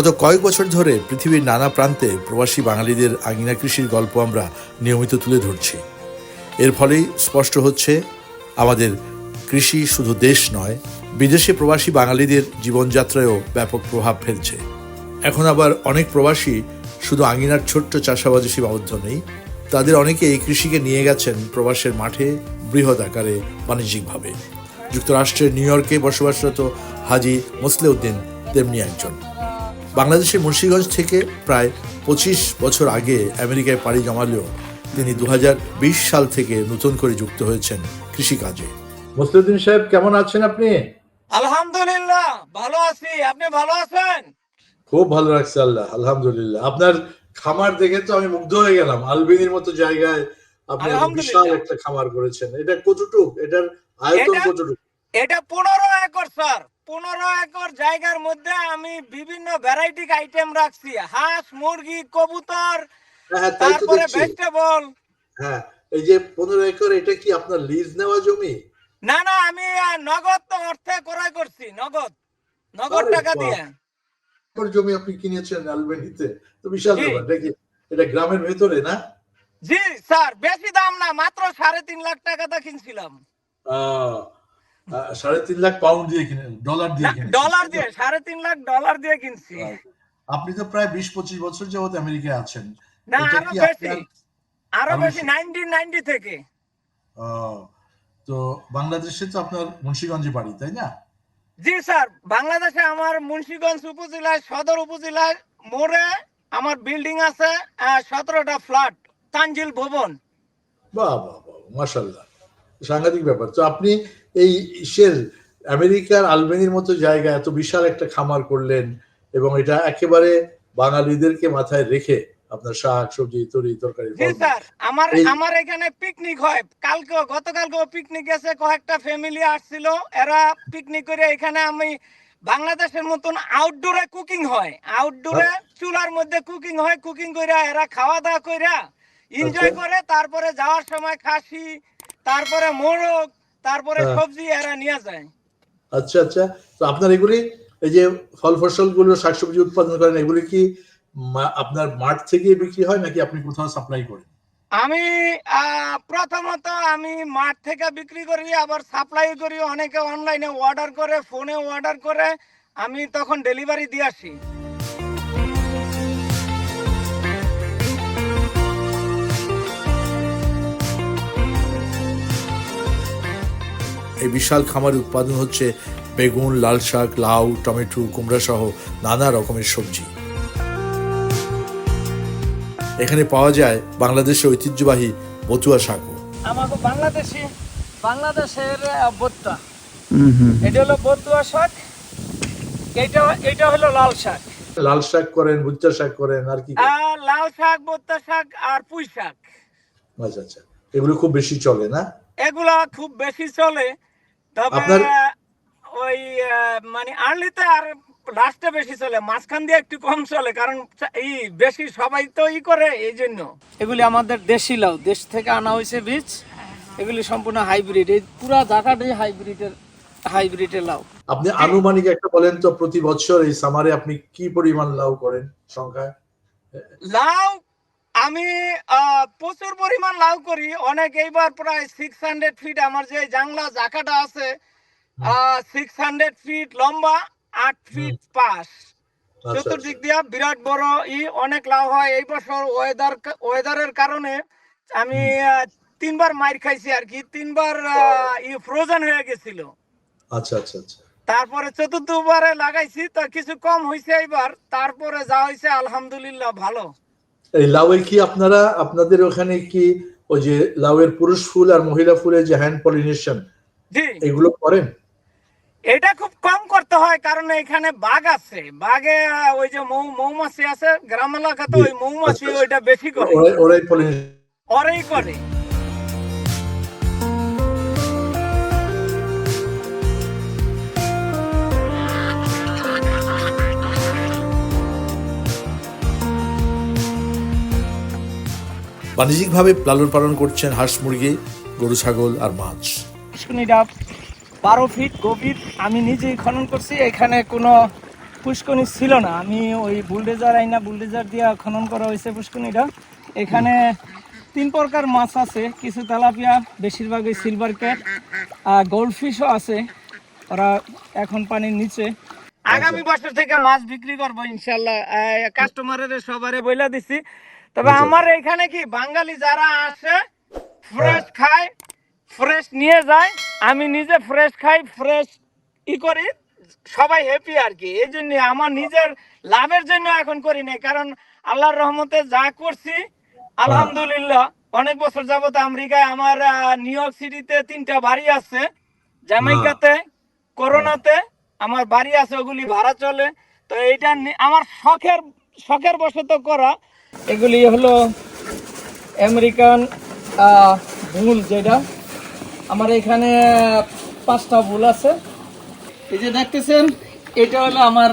গত কয়েক বছর ধরে পৃথিবীর নানা প্রান্তে প্রবাসী বাঙালিদের আঙিনা কৃষির গল্প আমরা নিয়মিত তুলে ধরছি। এর ফলেই স্পষ্ট হচ্ছে, আমাদের কৃষি শুধু দেশ নয়, বিদেশে প্রবাসী বাঙালিদের জীবনযাত্রায়ও ব্যাপক প্রভাব ফেলছে। এখন আবার অনেক প্রবাসী শুধু আঙিনার ছোট্ট চাষাবাদে সীমাবদ্ধ নেই, তাদের অনেকে এই কৃষিকে নিয়ে গেছেন প্রবাসের মাঠে বৃহৎ আকারে বাণিজ্যিকভাবে। যুক্তরাষ্ট্রের নিউ ইয়র্কে বসবাসরত হাজি মুসলেউদ্দিন তেমনি একজন। বাংলাদেশের মুন্সিগঞ্জ থেকে প্রায় পঁচিশ বছর আগে আমেরিকায় পাড়ি জমালেও তিনি দু সাল থেকে নতুন করে যুক্ত হয়েছেন কৃষিকাজে। মুসলিউদ্দিন সাহেব কেমন আছেন আপনি? আলহামদুলিল্লাহ ভালো আছি। আপনি ভালো আছেন? খুব ভালো রাখছে আল্লাহ আলহামদুলিল্লাহ। আপনার খামার দেখে তো আমি মুগ্ধ হয়ে গেলাম। আলবিনির মতো জায়গায় আপনি এত বিশাল একটা খামার করেছেন। এটা কতটুক? এটার আয়তন কতটুক? এটা পনেরো একর স্যার। পনেরো একর জায়গার মধ্যে আমি বিভিন্ন ভ্যারাইটি আইটেম রাখছি। হাঁস মুরগি কবুতর হ্যাঁ হ্যাঁ, তো তারপরে ভেজিটেবল হ্যাঁ এই যে পনেরো একর এটা কি আপনার লিজ নেওয়া জমি? না না আমি নগদ অর্থে ক্রয় করছি নগদ। নগদ টাকা দিয়ে। একর জমি আপনি কিনেছেন আলবেনিতে তো বিশাল। ব্যাপার এটা কি এটা গ্রামের ভেতরে না? জি স্যার বেশি দাম না মাত্র সাড়ে তিন লাখ টাকাটা কিনছিলাম। আহ, আহ, সাড়ে তিন লাখ পাউন্ড দিয়ে কিনেন ডলার দিয়ে না, কিনেন। ডলার দিয়ে সাড়ে তিন লাখ ডলার দিয়ে কিনছি। আপনি তো প্রায় বিশ পঁচিশ বছর যাবত আমেরিকায় আছেন। না আরও বেশি আরও বেশি নাইনটিন নাইনটি থেকে। তো বাংলাদেশে তো আপনার মুন্সিগঞ্জে বাড়ি তাই না? জি স্যার বাংলাদেশে আমার মুন্সিগঞ্জ উপজেলায় সদর উপজেলায় মোড়ে আমার বিল্ডিং আছে সতেরোটা ফ্ল্যাট তানজিল ভবন। বাহ বাহ বাহ মাসাল্লাহ সাংঘাতিক ব্যাপার। তো আপনি এই ইসের আমেরিকার আলবেনির মতো জায়গা এত বিশাল একটা খামার করলেন এবং এটা একেবারে বাঙালিদেরকে মাথায় রেখে আপনার শাক সবজি তরি তরকারি স্যার আমার আমার এখানে পিকনিক হয়। কালকে গতকালকেও পিকনিক গেছে কয়েকটা ফ্যামিলি আসছিল। এরা পিকনিক করে এখানে আমি বাংলাদেশের মতন আউটডোরে কুকিং হয়। আউটডোরে চুলার মধ্যে কুকিং হয়। কুকিং কইরা এরা খাওয়া দাওয়া কইরা এনজয় আচ্ছা। করে। তারপরে যাওয়ার সময় খাসি তারপরে মোরগ তারপরে হ্যাঁ। সবজি এরা নিয়ে যায়। আচ্ছা আচ্ছা। তো আপনার এগুলি এই যে ফল ফসলগুলো শাকসবজি উৎপাদন করেন এগুলি কি আপনার মাঠ থেকে বিক্রি হয় নাকি আপনি কোথাও সাপ্লাই করেন? আমি প্রথমত আমি মাঠ থেকে বিক্রি করি আবার সাপ্লাই করি। অনেকে অনলাইনে অর্ডার করে ফোনে অর্ডার করে আমি তখন ডেলিভারি দিয়ে আসি। বিশাল খামারে উৎপাদন হচ্ছে বেগুন লাল শাক লাউ টমেটো কুমড়া সহ নানা রকমের সবজি। এখানে পাওয়া যায় বাংলাদেশের ঐতিহ্যবাহী বতুয়া শাকও। আমাকে বাংলাদেশি বাংলাদেশের বত্তা এটা হলো বতুয়া শাক এটা এটা হলো লাল শাক। লাল শাক করেন ভুট্টা শাক করেন আর কি লাল শাক বত্তা শাক আর পুঁই শাক। আচ্ছা আচ্ছা। এগুলো খুব বেশি চলে না? এগুলা খুব বেশি চলে তবে ওই মানে আর্লিতে আর লাস্টে বেশি চলে মাঝখান দিয়ে একটু কম চলে কারণ এই বেশি সবাই তো ই করে এই জন্য। এগুলি আমাদের দেশি লাউ দেশ থেকে আনা হয়েছে বীজ। এগুলি সম্পূর্ণ হাইব্রিড এই পুরা জায়গাটাই হাইব্রিডের হাইব্রিডের লাউ। আপনি আনুমানিক একটা বলেন তো প্রতি বছর এই সামারে আপনি কি পরিমাণ লাউ করেন সংখ্যায়? লাউ আমি প্রচুর পরিমাণ লাউ করি। অনেক এইবার প্রায় সিক্স হান্ড্রেড ফিট আমার যে জাংলা জাকাটা আছে সিক্স হান্ড্রেড ফিট লম্বা আট ফিট পাশ। আচ্ছা, চতুর্দিক দিয়া বিরাট বড় ই অনেক লাভ হয়। এই বছর ওয়েদার ওয়েদারের কারণে আমি তিনবার মাইর খাইছি আর কি। তিনবার ই ফ্রোজেন হয়ে গেছিল। আচ্ছা আচ্ছা আচ্ছা। তারপরে চতুর্থবারে লাগাইছি তো কিছু কম হয়েছে এবার তারপরে যা হয়েছে আলহামদুলিল্লাহ ভালো। এই লাউয়ে কি আপনারা আপনাদের ওখানে কি ওই যে লাউয়ের পুরুষ ফুল আর মহিলা ফুলের যে হ্যান্ড পলিনেশন জি। এগুলো করেন? এটা খুব কম করতে হয় কারণ এখানে বাঘ আছে। বাঘে ওই যে মৌ মৌমাছি আছে গ্রাম এলাকাতে ওই মৌমাছি আচ্ছা, ওইটা বেশি করে। ওরাই পলিনেশন ওরাই করে। বাণিজ্যিকভাবে লালন পালন করছেন হাঁস মুরগি গরু ছাগল আর মাছ। ডাব বারো ফিট গভীর আমি নিজেই খনন করছি এখানে কোনো পুষ্কনি ছিল না। আমি ওই বুলডেজার আইনা বুলডেজার দিয়ে খনন করা হয়েছে পুষ্কনিটা এখানে তিন প্রকার মাছ আছে কিছু তেলাপিয়া বেশিরভাগই সিলভার ক্যাট আর গোল্ডফিশও আছে। ওরা এখন পানির নিচে। আগামী বছর থেকে মাছ বিক্রি করব ইনশাল্লাহ। কাস্টমারের সবারে বইলা দিছি। তবে আমার এখানে কি বাঙালি যারা আসে ফ্রেশ খায় ফ্রেশ নিয়ে যায় আমি নিজে ফ্রেশ খাই ফ্রেশ ই করি সবাই হ্যাপি আর কি। এই জন্য আমার নিজের লাভের জন্য এখন করি নাই কারণ আল্লাহর রহমতে যা করছি আলহামদুলিল্লাহ অনেক বছর যাবত আমেরিকায় আমার নিউ ইয়র্ক সিটিতে তিনটা বাড়ি আছে জামাইকাতে করোনাতে আমার বাড়ি আছে ওগুলি ভাড়া চলে। তো এইটা নি- আমার শখের শখের বশত করা এগুলি হলো আমেরিকান ভুল যেটা। আমার এখানে পাঁচটা ভুল আছে। এই যে দেখতেছেন, এটা হলো আমার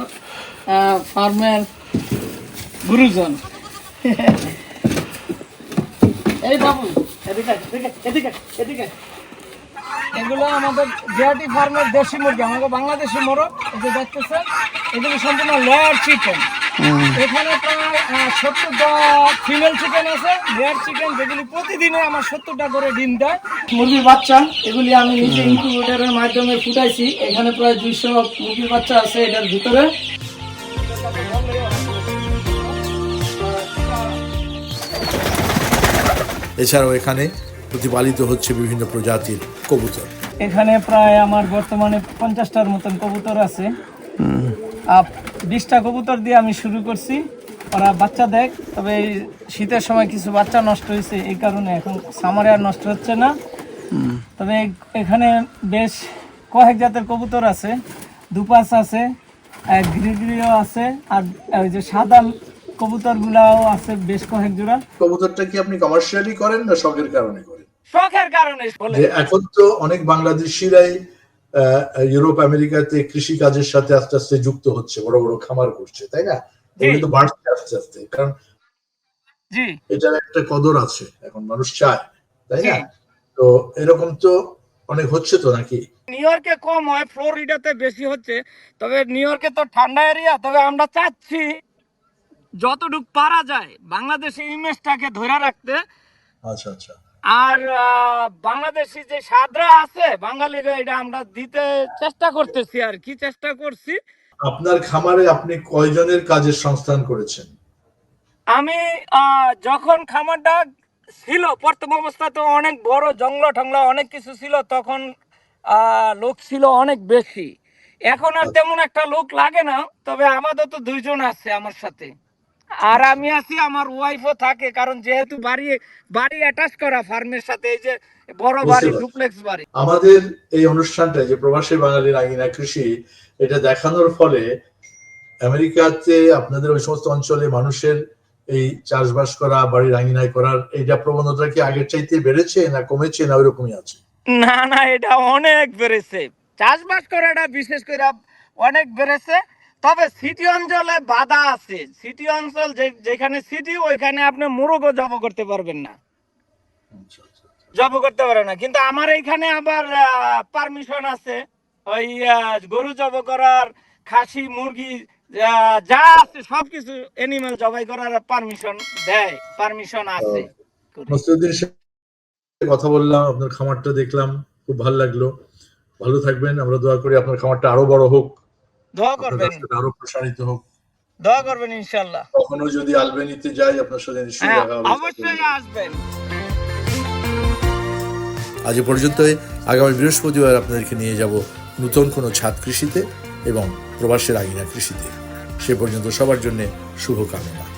ফার্মের গুরুজন। এই বাবু এগুলো আমাদের জিআরটি ফার্মের দেশি মুরগি, আমাদের বাংলাদেশি মোরগ। এই যে দেখতেছেন, এগুলো সম্পূর্ণ লেয়ার চিকেন এখানে প্রায় সত্তরটা ফিমেল চিকেন আছে লেয়ার চিকেন যেগুলি প্রতিদিনে আমার সত্তরটা করে ডিম দেয়। মুরগির বাচ্চা এগুলি আমি নিজে ইনকিউবেটরের মাধ্যমে ফুটাইছি। এখানে প্রায় দুইশো মুরগির বাচ্চা আছে এটার ভিতরে। এছাড়াও এখানে প্রতিপালিত হচ্ছে বিভিন্ন প্রজাতির কবুতর। এখানে প্রায় আমার বর্তমানে পঞ্চাশটার মতন কবুতর আছে। আপ বিশটা কবুতর দিয়ে আমি শুরু করছি। ওরা বাচ্চা দেখ তবে এই শীতের সময় কিছু বাচ্চা নষ্ট হয়েছে এই কারণে এখন সামারে আর নষ্ট হচ্ছে না। তবে এখানে বেশ কয়েক জাতের কবুতর আছে দুপাস আছে গ্রিগ্রিও আছে আর ওই যে সাদা কবুতর গুলাও আছে বেশ কয়েক জোড়া। কবুতরটা কি আপনি কমার্শিয়ালি করেন না শখের কারণে করেন? শখের কারণে এখন তো অনেক বাংলাদেশিরাই ইউরোপ আমেরিকাতে কৃষি কাজের সাথে আস্তে আস্তে যুক্ত হচ্ছে বড় বড় খামার করছে তাই না? এগুলো তো বাড়ছে আস্তে আস্তে কারণ এটার একটা কদর আছে এখন মানুষ চায় তাই না? তো এরকম তো অনেক হচ্ছে তো নাকি? নিউ ইয়র্কে কম হয় ফ্লোরিডাতে বেশি হচ্ছে তবে নিউ ইয়র্কে তো ঠান্ডা এরিয়া তবে আমরা চাচ্ছি যতটুক পারা যায় বাংলাদেশের ইমেজটাকে ধরে রাখতে। আচ্ছা আচ্ছা। আর বাংলাদেশি যে সাদরা আছে বাঙালিরা এটা আমরা দিতে চেষ্টা করতেছি আর কি চেষ্টা করছি। আপনার খামারে আপনি কয়জনের কাজের সংস্থান করেছেন? আমি যখন খামারটা ছিল প্রথম অবস্থা তো অনেক বড় জঙ্গল টংলা অনেক কিছু ছিল তখন আহ, লোক ছিল অনেক বেশি। এখন আর তেমন একটা লোক লাগে না তবে আমাদের তো দুইজন আছে আমার সাথে। আর আমি আছি আমার ওয়াইফও থাকে কারণ যেহেতু বাড়ি বাড়ি অ্যাটাচ করা ফার্মের সাথে এই যে বড় বাড়ি ডুপ্লেক্স বাড়ি। আমাদের এই অনুষ্ঠানটা যে প্রবাসী বাঙালির আঙিনা কৃষি এটা দেখানোর ফলে আমেরিকাতে আপনাদের ওই সমস্ত অঞ্চলে মানুষের এই চাষবাস করা বাড়ির আঙিনায় করার এইটা প্রবণতা কি আগের চাইতে বেড়েছে না কমেছে না ওইরকমই আছে? না না এটা অনেক বেড়েছে। চাষবাস করাটা বিশেষ করে অনেক বেড়েছে। তবে সিটি অঞ্চলে বাধা আছে। সিটি অঞ্চল যেখানে সিটি ওইখানে আপনি মুরগও জব করতে পারবেন না। জব করতে পারবেন না। কিন্তু আমার এইখানে আবার পারমিশন আছে। ওই গরু জব করার খাসি মুরগি যা আছে সবকিছু এনিমেল জবাই করার পারমিশন দেয়। পারমিশন আছে। কথা বললাম আপনার খামারটা দেখলাম খুব ভালো লাগল। ভালো থাকবেন আমরা দোয়া করি আপনার খামারটা আরও বড় হোক। দোয়া করবেন। আরও প্রসারিত হোক। দোয়া করবেন ইনশাল্লাহ কখনো যদি আলবেনিতে যাই আপনার সাথে নিশ্চয়ই হ্যাঁ অবশ্যই আসবেন। আজ পর্যন্ত পর্যন্তই। আগামী বৃহস্পতিবার আপনাদেরকে নিয়ে যাব নতুন কোনো ছাদ কৃষিতে এবং প্রবাসের আগিনা কৃষিতে। সে পর্যন্ত সবার জন্য শুভকামনা।